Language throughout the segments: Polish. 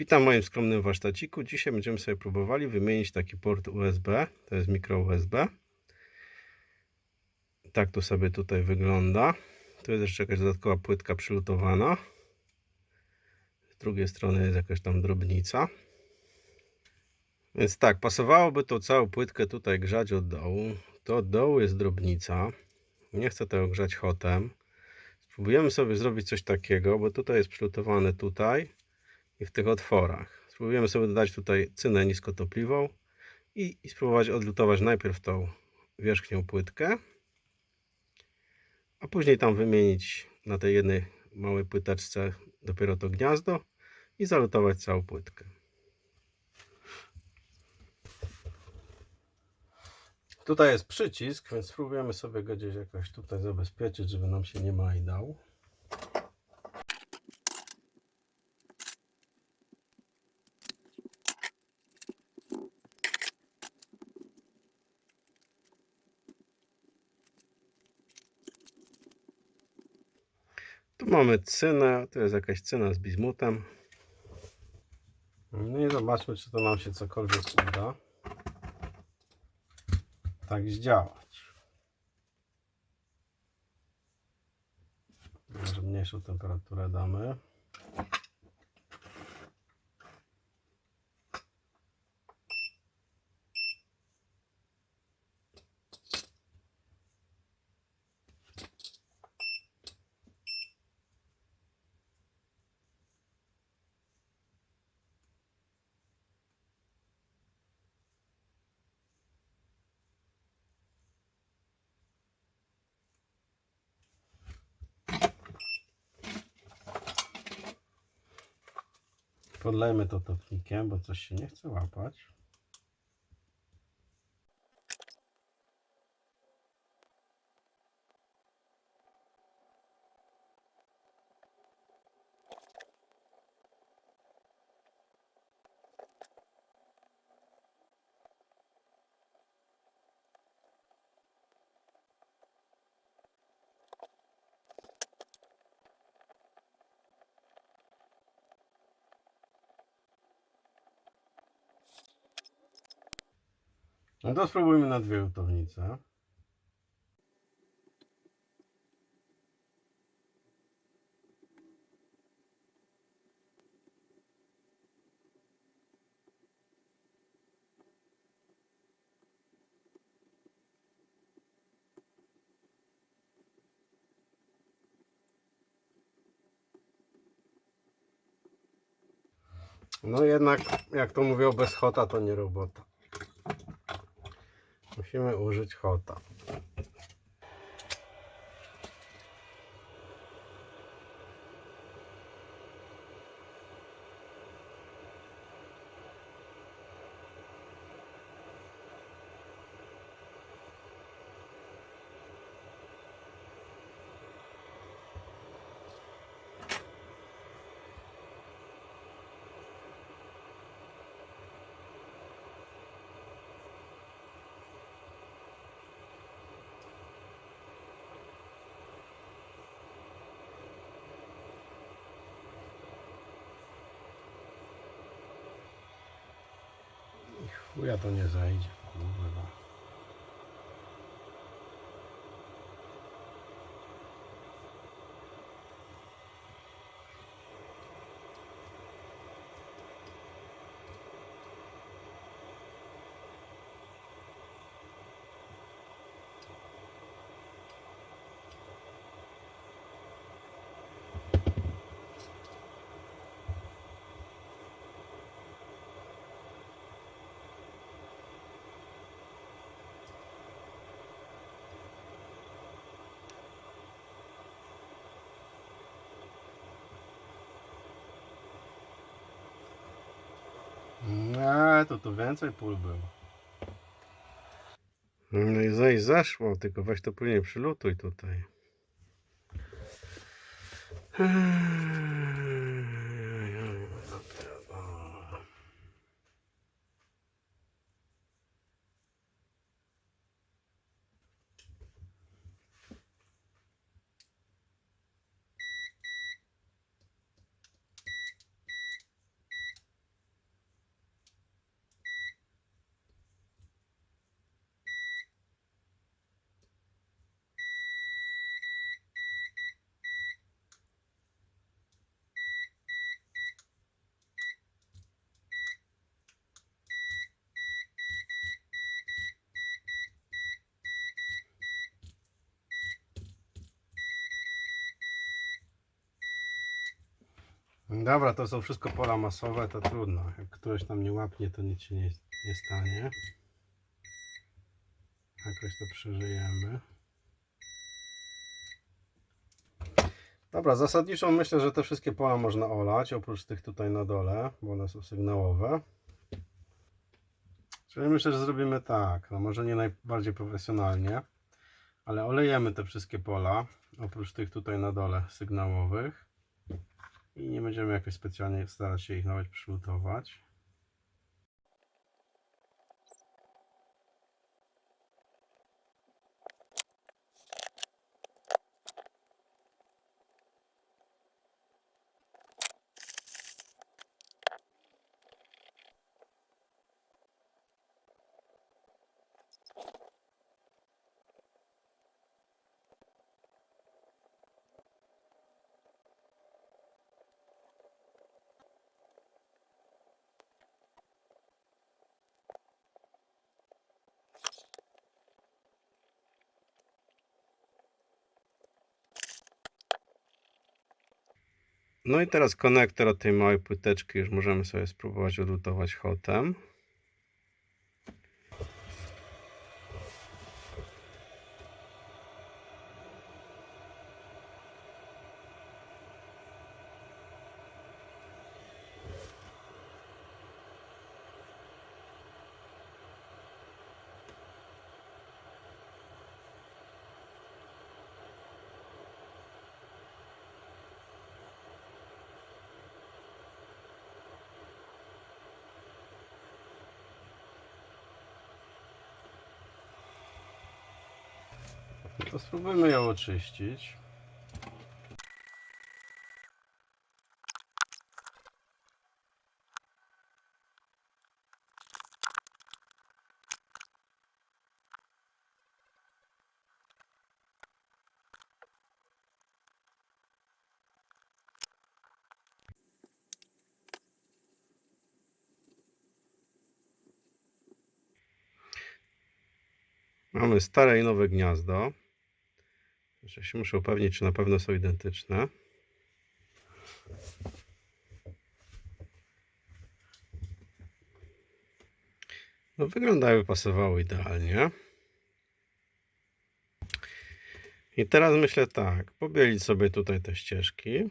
Witam w moim skromnym warsztaciku. Dzisiaj będziemy sobie próbowali wymienić taki port USB. To jest mikro USB. Tak to sobie tutaj wygląda. Tu jest jeszcze jakaś dodatkowa płytka przylutowana. Z drugiej strony jest jakaś tam drobnica. Więc tak, pasowałoby tą całą płytkę tutaj grzać od dołu. To od dołu jest drobnica. Nie chcę tego grzać hotem. Spróbujemy sobie zrobić coś takiego, bo tutaj jest przylutowane tutaj i w tych otworach. Spróbujemy sobie dodać tutaj cynę niskotopliwą i, i spróbować odlutować najpierw tą wierzchnią płytkę, a później tam wymienić na tej jednej małej płyteczce dopiero to gniazdo i zalutować całą płytkę. Tutaj jest przycisk, więc spróbujemy sobie go gdzieś jakoś tutaj zabezpieczyć, żeby nam się nie majdał. Tu mamy cynę, to jest jakaś cena z bizmutem. No i zobaczmy, czy to nam się cokolwiek uda. Tak zdziałać. Może mniejszą temperaturę damy. Podlejmy to topnikiem, bo coś się nie chce łapać. No to spróbujmy na dwie lutownice. No jednak, jak to mówią, bez hota to nie robota. Musimy użyć hota. Chuja to nie zajdzie. Kurwa. Nie, to tu więcej pól było. No i zejść zeszło, tylko weź to później przylutuj tutaj. Dobra, to są wszystko pola masowe, to trudno. Jak któreś tam nie łapnie, to nic się nie, nie stanie. Jakoś to przeżyjemy. Dobra, zasadniczo myślę, że te wszystkie pola można olać, oprócz tych tutaj na dole, bo one są sygnałowe. Czyli myślę, że zrobimy tak, no może nie najbardziej profesjonalnie, ale olejemy te wszystkie pola, oprócz tych tutaj na dole sygnałowych i nie będziemy jakoś specjalnie starać się ich nawet przylutować. No i teraz konektor od tej małej płyteczki już możemy sobie spróbować odlutować hotem. To spróbujmy ją oczyścić. Mamy stare i nowe gniazdo. Jeszcze się muszę upewnić, czy na pewno są identyczne. No, wyglądały, pasowały idealnie. I teraz myślę tak, pobielić sobie tutaj te ścieżki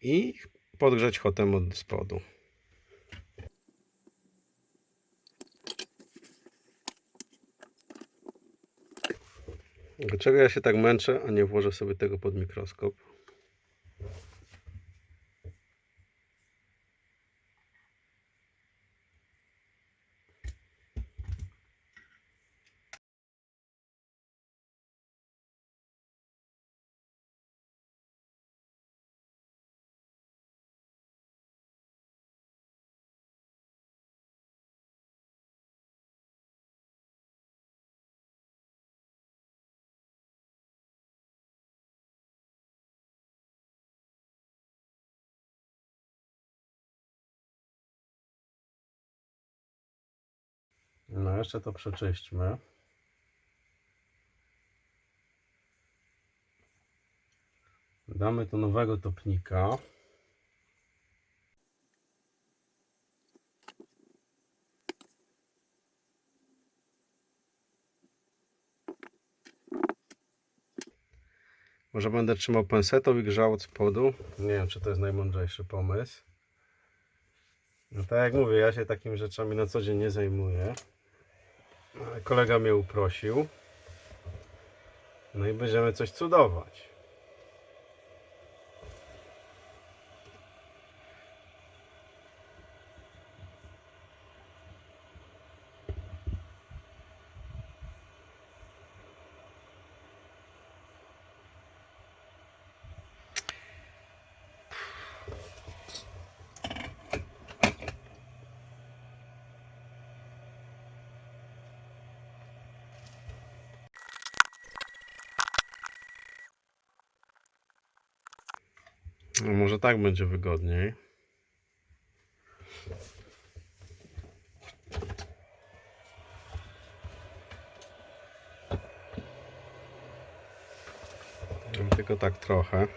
i podgrzać hotem od spodu. Dlaczego ja się tak męczę, a nie włożę sobie tego pod mikroskop? No, jeszcze to przeczyśćmy. Damy tu nowego topnika. Może będę trzymał pensetą i grzał od spodu. Nie wiem, czy to jest najmądrzejszy pomysł. No tak jak mówię, ja się takimi rzeczami na co dzień nie zajmuję. Ale kolega mnie uprosił. No i będziemy coś cudować. No może tak będzie wygodniej. Tylko tak trochę.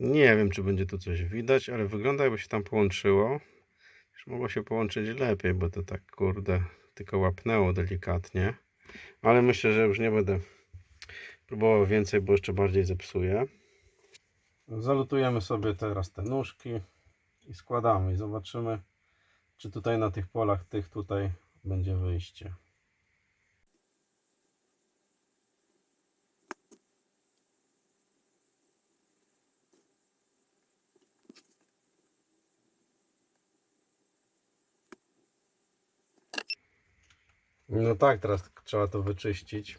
Nie wiem, czy będzie tu coś widać, ale wygląda jakby się tam połączyło. Już mogło się połączyć lepiej, bo to tak kurde tylko łapnęło delikatnie. Ale myślę, że już nie będę próbował więcej, bo jeszcze bardziej zepsuję. Zalutujemy sobie teraz te nóżki i składamy i zobaczymy, czy tutaj na tych polach, tych tutaj będzie wyjście. No tak, teraz trzeba to wyczyścić.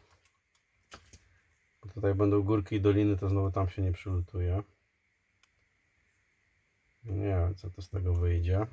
Tutaj będą górki i doliny, to znowu tam się nie przylutuje. Nie wiem, co to z tego wyjdzie.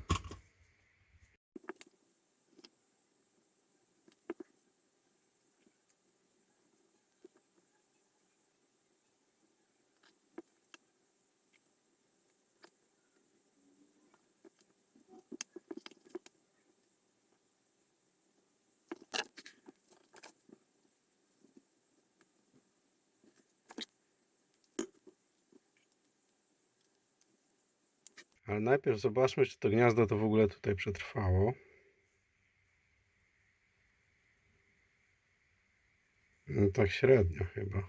Ale najpierw zobaczmy, czy to gniazdo to w ogóle tutaj przetrwało. No tak średnio chyba.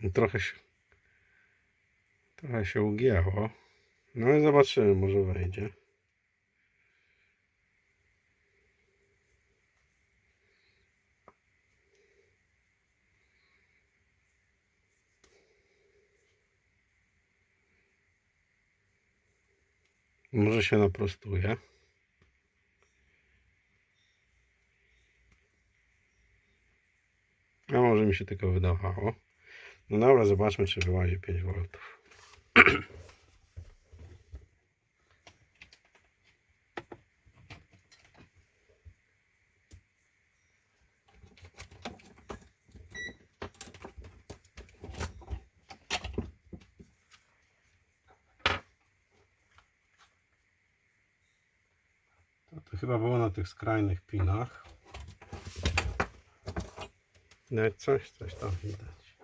No trochę się, trochę się ugięło. No i zobaczymy, może wejdzie. Może się naprostuje. A może mi się tylko wydawało. No dobra, zobaczmy, czy wyłazi 5 V. chyba było na tych skrajnych pinach. No i coś, coś tam widać.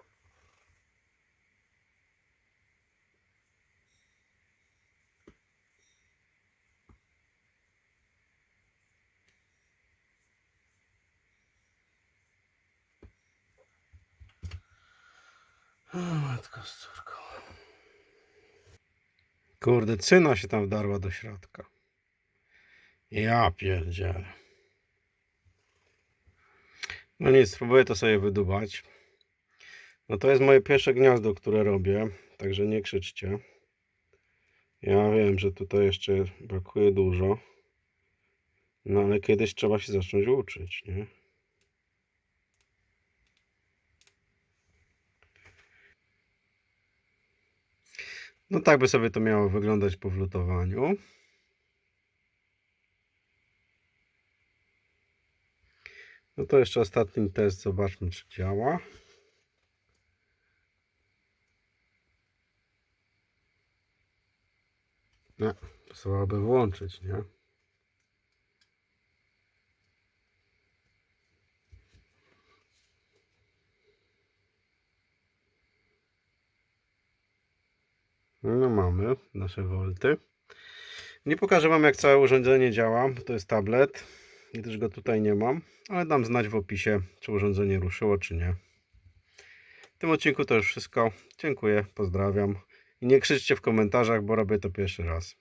O, matko z córką. Kurde, cyna się tam wdarła do środka. Ja pierdzielę. No nic, spróbuję to sobie wydubać. No to jest moje pierwsze gniazdo, które robię, także nie krzyczcie. Ja wiem, że tutaj jeszcze brakuje dużo. No ale kiedyś trzeba się zacząć uczyć, nie? No tak by sobie to miało wyglądać po wlutowaniu. No to jeszcze ostatni test, zobaczmy czy działa. No, pasowałoby włączyć, nie? No mamy nasze wolty. Nie pokażę Wam jak całe urządzenie działa, bo to jest tablet. Też go tutaj nie mam, ale dam znać w opisie, czy urządzenie ruszyło, czy nie. W tym odcinku to już wszystko. Dziękuję, pozdrawiam. I nie krzyczcie w komentarzach, bo robię to pierwszy raz.